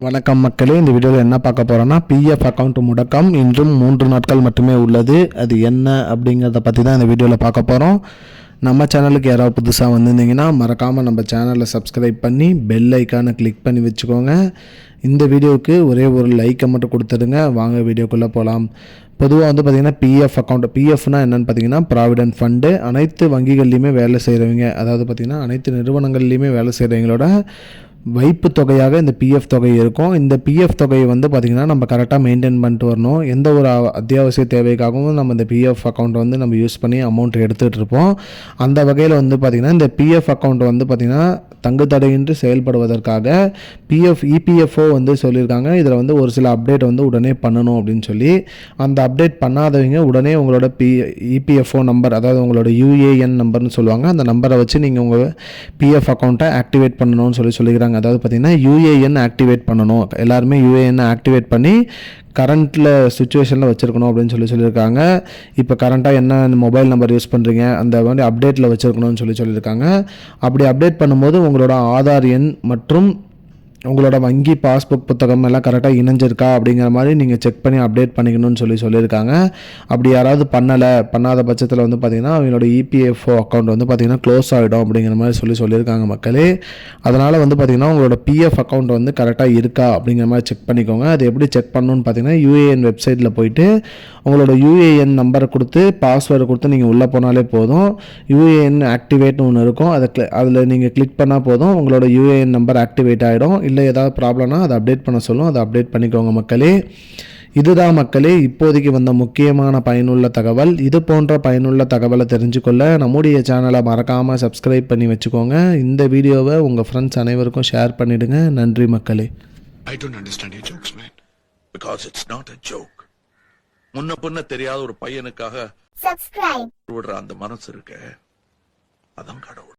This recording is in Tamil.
வணக்கம் மக்களே இந்த வீடியோவில் என்ன பார்க்க போகிறோன்னா பிஎஃப் அக்கௌண்ட் முடக்கம் இன்றும் மூன்று நாட்கள் மட்டுமே உள்ளது. அது என்ன அப்படிங்கிறத பற்றி தான் இந்த வீடியோவில் பார்க்க போகிறோம் நம்ம சேனலுக்கு யாராவது புதுசாக வந்திருந்தீங்கன்னா மறக்காமல் நம்ம சேனலை சப்ஸ்கிரைப் பண்ணி பெல் ஐக்கானை கிளிக் பண்ணி வச்சுக்கோங்க. இந்த வீடியோவுக்கு ஒரே ஒரு லைக்கை மட்டும் கொடுத்துருங்க வாங்க வீடியோக்குள்ளே போகலாம் பொதுவாக வந்து பார்த்திங்கன்னா பிஎஃப் அக்கௌண்ட் பிஎஃப்னா என்னென்னு பார்த்தீங்கன்னா ப்ராவிடென்ட் ஃபண்டு அனைத்து வங்கிகள்லையுமே வேலை செய்கிறவங்க அதாவது பார்த்திங்கன்னா அனைத்து நிறுவனங்கள்லையுமே வேலை செய்கிறவங்களோட வைப்பு தொகையாக இந்த பிஎஃப் தொகை இருக்கும். இந்த பிஎஃப் தொகையை வந்து பார்த்திங்கன்னா நம்ம கரெக்டாக மெயின்டைன் பண்ணிட்டு வரணும். எந்த ஒரு அத்தியாவசிய தேவைக்காகவும் நம்ம இந்த பிஎஃப் அக்கௌண்ட் வந்து நம்ம யூஸ் பண்ணி அமௌண்ட் எடுத்துகிட்டு இருப்போம். அந்த வகையில் வந்து பார்த்திங்கன்னா இந்த பிஎஃப் அக்கௌண்ட் வந்து பார்த்திங்கன்னா தங்கு தடையின்றி செயல்படுவதற்காக பிஎஃப் இபிஎஃப்ஓ வந்து சொல்லியிருக்காங்க. இதில் வந்து ஒரு சில அப்டேட் வந்து உடனே பண்ணணும் அப்படின்னு சொல்லி. அந்த அப்டேட் பண்ணாதவங்க உடனே உங்களோட பி இபிஎஃப்ஓ நம்பர் அதாவது உங்களோட யூஏஎன் நம்பர்னு சொல்லுவாங்க. அந்த நம்பரை வச்சு நீங்கள் உங்கள் பிஎஃப் அக்கௌண்ட்டை ஆக்டிவேட் பண்ணணும்னு சொல்லி சொல்லிக்கிறாங்க. அதாவது பார்த்தீங்கன்னா யூஏஎன் ஆக்டிவேட் பண்ணணும். எல்லாருமே யூஏஎன் ஆக்டிவேட் பண்ணி கரண்ட்டில் சுச்சுவேஷனில் வச்சுருக்கணும் அப்படின்னு சொல்லி சொல்லியிருக்காங்க. இப்போ கரண்ட்டாக என்ன மொபைல் நம்பர் யூஸ் பண்ணுறீங்க அந்த மாதிரி அப்டேட்டில் வச்சுருக்கணும்னு சொல்லி சொல்லியிருக்காங்க. அப்படி அப்டேட் பண்ணும்போது உங்களோட ஆதார் எண் மற்றும் உங்களோட வங்கி பாஸ்புக் புத்தகம் எல்லாம் கரெக்டாக இணைஞ்சிருக்கா அப்படிங்கிற மாதிரி நீங்கள் செக் பண்ணி அப்டேட் பண்ணிக்கணும்னு சொல்லி சொல்லியிருக்காங்க. அப்படி யாராவது பண்ணலை பண்ணாத பட்சத்தில் வந்து பார்த்திங்கன்னா அவங்களோட இபிஎஃப்ஓ அக்கௌண்ட் வந்து பார்த்திங்கன்னா க்ளோஸ் ஆகிடும் அப்படிங்கிற மாதிரி சொல்லி சொல்லியிருக்காங்க மக்களே. அதனால் வந்து பார்த்திங்கன்னா உங்களோட பிஎஃப் அக்கௌண்ட் வந்து கரெக்டாக இருக்கா அப்படிங்கிற மாதிரி செக் பண்ணிக்கோங்க. அது எப்படி செக் பண்ணணும்னு பார்த்தீங்கன்னா யூஏஎன் வெப்சைட்டில் போயிட்டு உங்களோட யூஏஎன் நம்பரை கொடுத்து பாஸ்வேர்டு கொடுத்து நீங்கள் உள்ளே போனாலே போதும். யூஏஎன் ஆக்டிவேட்னு ஒன்று இருக்கும். அதை அதில் நீங்கள் கிளிக் பண்ணால் போதும். உங்களோட யூஏஎன் நம்பர் ஆக்டிவேட் ஆகிடும் இல்லை ஏதாவது ப்ராப்ளம்னா அதை அப்டேட் பண்ண சொல்லும். அதை அப்டேட் பண்ணிக்கோங்க மக்களே. இதுதான் மக்களே இப்போதைக்கு வந்த முக்கியமான பயனுள்ள தகவல். இது போன்ற பயனுள்ள தகவலை தெரிஞ்சுக்கொள்ள நம்முடைய சேனலை மறக்காமல் சப்ஸ்கிரைப் பண்ணி வச்சுக்கோங்க. இந்த வீடியோவை உங்கள் ஃப்ரெண்ட்ஸ் அனைவருக்கும் ஷேர் பண்ணிவிடுங்க நன்றி மக்களே. I don't understand your jokes, man. Because it's not a joke. முன்ன பின்ன தெரியாத ஒரு பையனுக்காக subscribe. விடுற அந்த மனசு இருக்க. அதான் கடவுள்.